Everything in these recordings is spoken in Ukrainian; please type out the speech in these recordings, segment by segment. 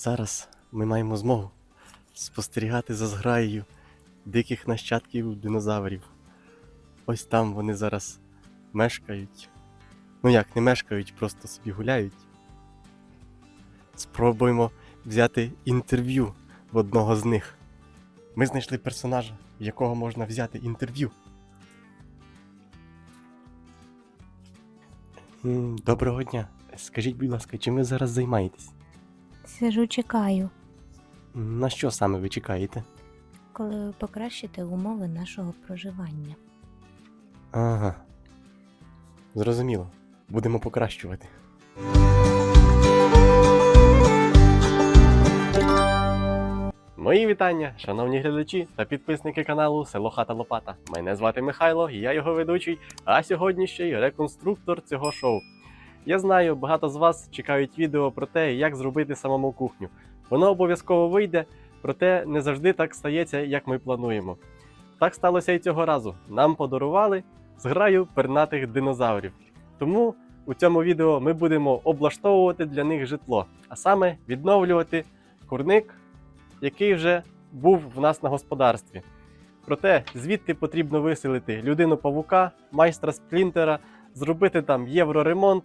Зараз ми маємо змогу спостерігати за зграєю диких нащадків динозаврів. Ось там вони зараз мешкають. Ну як, не мешкають, просто собі гуляють. Спробуємо взяти інтерв'ю в одного з них. Ми знайшли персонажа, в якого можна взяти інтерв'ю. Доброго дня. Скажіть, будь ласка, чим ви зараз займаєтесь? Сижу, чекаю, На що саме ви чекаєте? коли ви покращите умови нашого проживання. Ага. Зрозуміло. Будемо покращувати. Мої вітання, шановні глядачі та підписники каналу Село Хата Лопата. Мене звати Михайло, і я його ведучий, а сьогодні ще й реконструктор цього шоу. Я знаю, багато з вас чекають відео про те, як зробити самому кухню. Воно обов'язково вийде, проте не завжди так стається, як ми плануємо. Так сталося і цього разу. Нам подарували зграю пернатих динозаврів. Тому у цьому відео ми будемо облаштовувати для них житло, а саме відновлювати курник, який вже був в нас на господарстві. Проте звідти потрібно виселити людину павука, майстра сплінтера, зробити там євроремонт,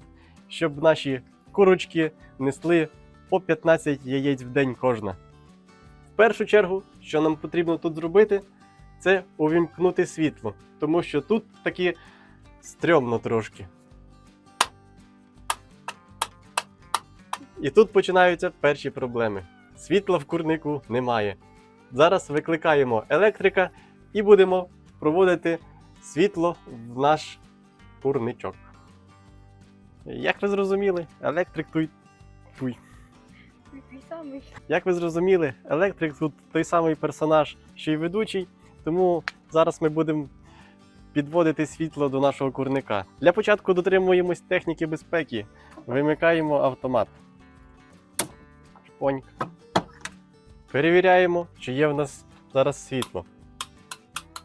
щоб наші курочки несли по 15 яєць в день кожна. В першу чергу, що нам потрібно тут зробити, це увімкнути світло, тому що тут таки стрьомно трошки. І тут починаються перші проблеми. Світла в курнику немає. Зараз викликаємо електрика і будемо проводити світло в наш курничок. Як ви зрозуміли, електрик тут. Фуй. Як ви зрозуміли, електрик тут той самий персонаж, що й ведучий, тому зараз ми будемо підводити світло до нашого курника. Для початку дотримуємось техніки безпеки. Вимикаємо автомат. Шпоньк. Перевіряємо, чи є в нас зараз світло.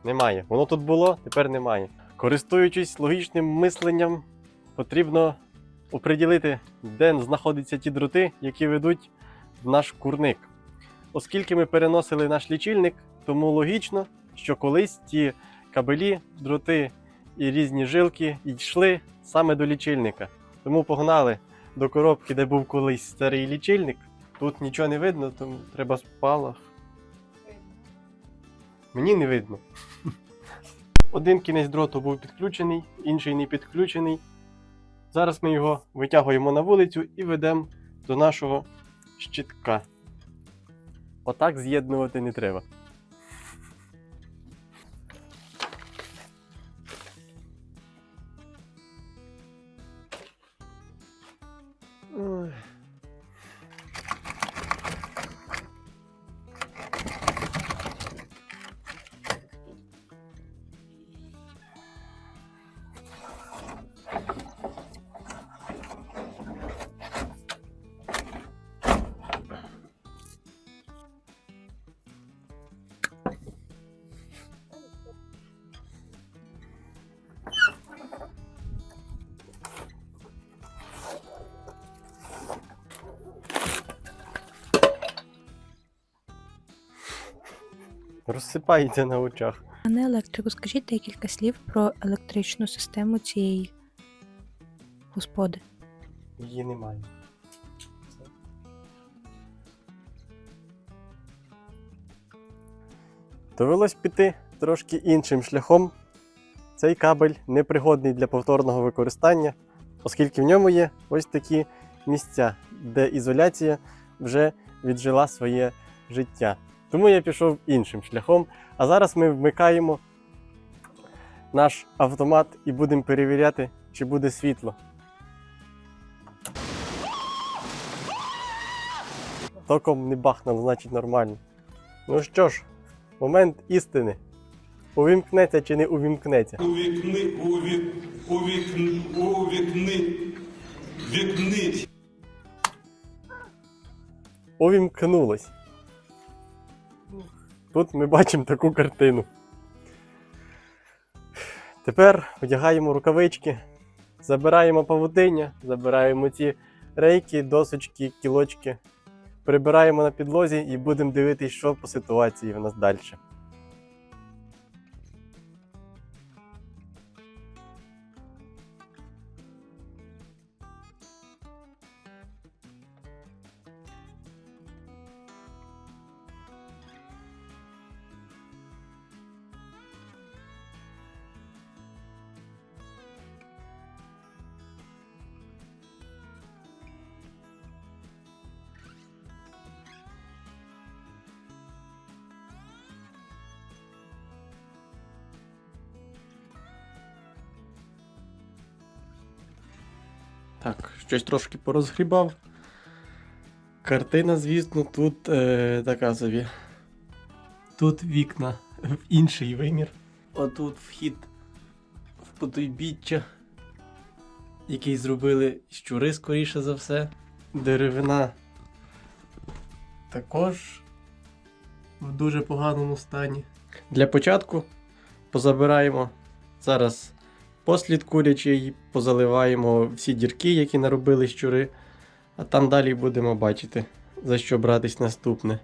Немає. Воно тут було, тепер немає. Користуючись логічним мисленням, потрібно оприділити, де знаходяться ті дроти, які ведуть в наш курник. Оскільки ми переносили наш лічильник, тому логічно, що колись ті кабелі, дроти і різні жилки йшли саме до лічильника. Тому погнали до коробки, де був колись старий лічильник. Тут нічого не видно, тому треба спалах. Мені не видно. Один кінець дроту був підключений, інший не підключений. Зараз ми його витягуємо на вулицю і ведемо до нашого щитка. Отак з'єднувати не треба. Розсипається на очах. Пане електрику, скажіть декілька слів про електричну систему цієї господи. Її немає. Довелось піти трошки іншим шляхом. Цей кабель непригодний для повторного використання, оскільки в ньому є ось такі місця, де ізоляція вже віджила своє життя. Тому я пішов іншим шляхом. А зараз ми вмикаємо наш автомат і будемо перевіряти, чи буде світло. Током не бахнуло, значить нормально. Ну що ж, момент істини. Увімкнеться чи не увімкнеться. Увікни, увік, увікни, увікни, вікнить. Увімкнулось. Тут ми бачимо таку картину. Тепер одягаємо рукавички, забираємо павутиння, забираємо ці рейки, досочки, кілочки, прибираємо на підлозі і будемо дивитися, що по ситуації в нас далі. Так, щось трошки порозгрібав. Картина, звісно, тут е, така собі. Тут вікна в інший вимір. Отут вхід в потойбіччя, який зробили щури, скоріше за все. Деревина також в дуже поганому стані. Для початку позабираємо зараз послід курячий, позаливаємо всі дірки, які наробили щури, а там далі будемо бачити, за що братись наступне.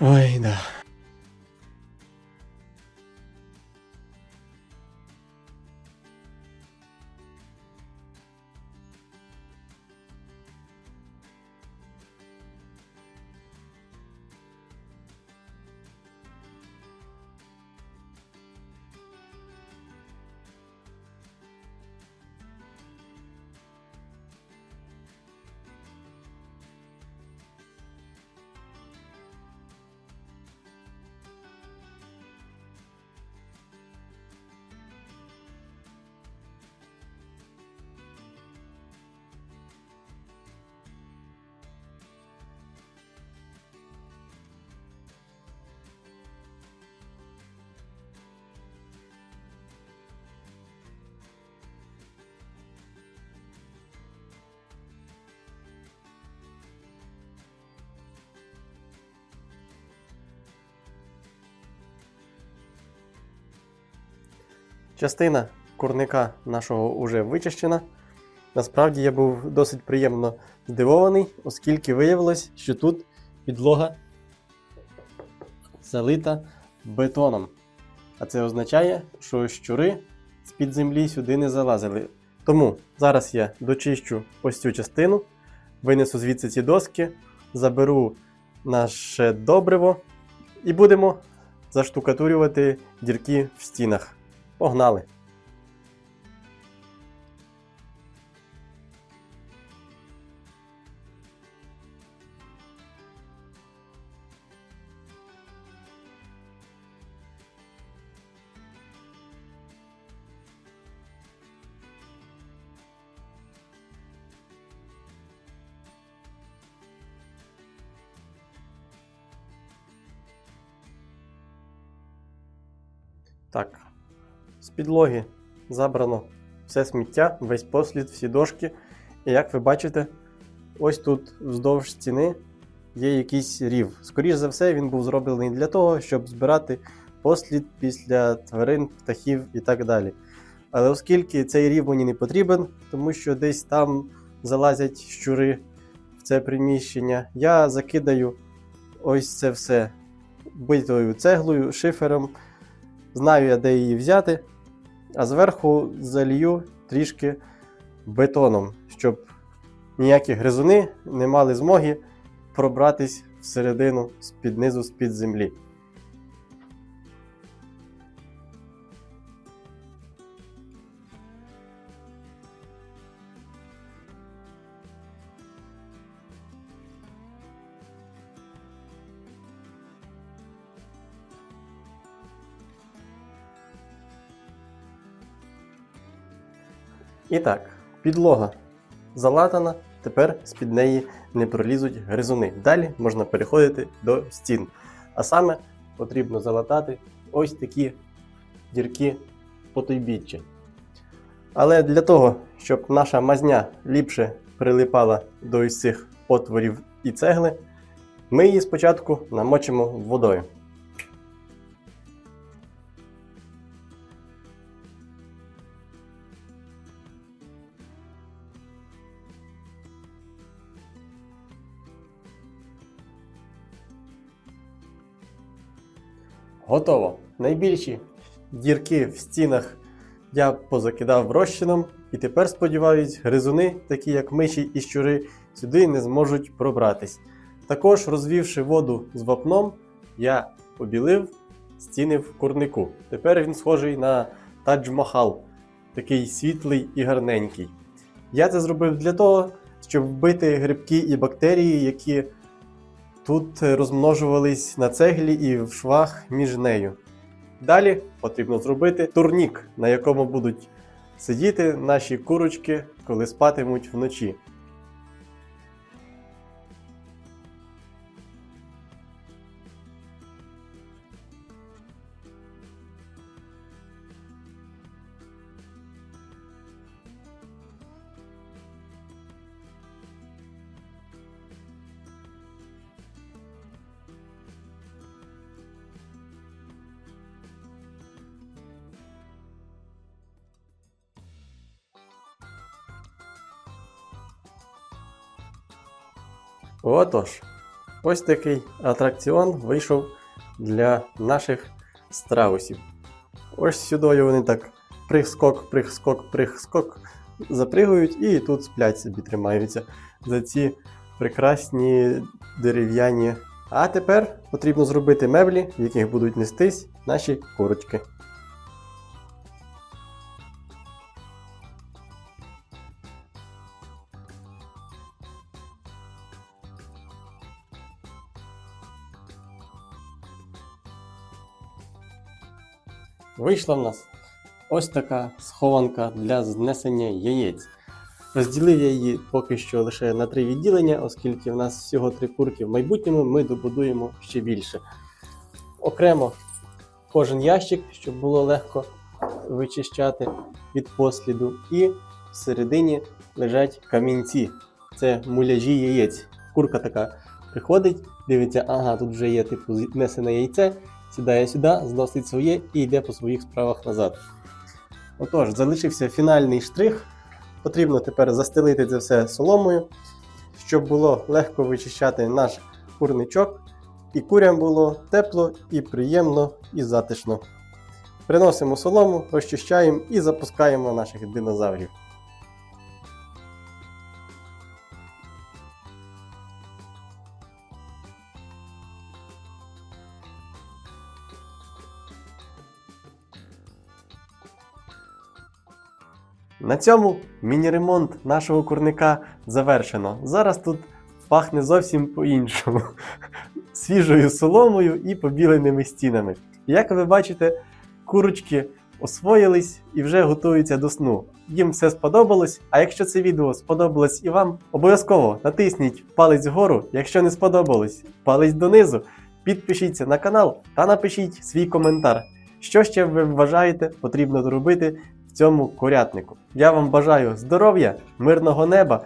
Ой, да. Частина курника нашого вже вичищена. Насправді я був досить приємно здивований, оскільки виявилось, що тут підлога залита бетоном. А це означає, що щури з-під землі сюди не залазили. Тому зараз я дочищу ось цю частину, винесу звідси ці доски, заберу наше добриво і будемо заштукатурювати дірки в стінах. Погнали! Так, з підлоги забрано все сміття, весь послід, всі дошки. І як ви бачите, ось тут вздовж стіни є якийсь рів. Скоріше за все, він був зроблений для того, щоб збирати послід після тварин, птахів і так далі. Але оскільки цей рів мені не потрібен, тому що десь там залазять щури в це приміщення, я закидаю ось це все битою цеглою, шифером. Знаю я, де її взяти, а зверху залью трішки бетоном, щоб ніякі гризуни не мали змоги пробратись всередину з-під низу, з-під землі. І так, підлога залатана, тепер з-під неї не пролізуть гризуни. Далі можна переходити до стін. А саме потрібно залатати ось такі дірки по потойбіччя. Але для того, щоб наша мазня ліпше прилипала до ось цих отворів і цегли, ми її спочатку намочимо водою. Готово. Найбільші дірки в стінах я позакидав розчином, і тепер, сподіваюсь, гризуни, такі як миші і щури, сюди не зможуть пробратись. Також, розвівши воду з вапном, я побілив стіни в курнику. Тепер він схожий на Тадж-Махал, такий світлий і гарненький. Я це зробив для того, щоб вбити грибки і бактерії, які тут розмножувались на цеглі і в швах між нею. Далі потрібно зробити турнік, на якому будуть сидіти наші курочки, коли спатимуть вночі. Отож, ось такий атракціон вийшов для наших страусів. Ось сюди вони так прих-скок, прих-скок, прих-скок запригують і тут сплять собі тримаються за ці прекрасні дерев'яні. А тепер потрібно зробити меблі, в яких будуть нестись наші курочки. Вийшла в нас ось така схованка для знесення яєць. Розділив я її поки що лише на три відділення, оскільки в нас всього три курки. В майбутньому ми добудуємо ще більше. Окремо кожен ящик, щоб було легко вичищати від посліду. І всередині лежать камінці. Це муляжі яєць. Курка така приходить, дивиться, ага, тут вже є типу знесене яйце, сідає сюди, зносить своє і йде по своїх справах назад. Отож, залишився фінальний штрих. Потрібно тепер застелити це все соломою, щоб було легко вичищати наш курничок, і курям було тепло і приємно і затишно. Приносимо солому, розчищаємо і запускаємо наших динозаврів. На цьому міні-ремонт нашого курника завершено. Зараз тут пахне зовсім по-іншому. Свіжою соломою і побіленими стінами. Як ви бачите, курочки освоїлись і вже готуються до сну. Їм все сподобалось. А якщо це відео сподобалось і вам, обов'язково натисніть палець вгору. Якщо не сподобалось, палець донизу. Підпишіться на канал та напишіть свій коментар. Що ще ви вважаєте потрібно зробити цьому курятнику. Я вам бажаю здоров'я, мирного неба.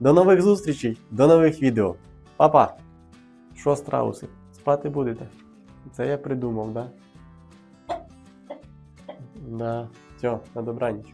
До нових зустрічей, до нових відео. Па-па! Що, страуси? Спати будете? Це я придумав, да? Да. Все, на добраніч.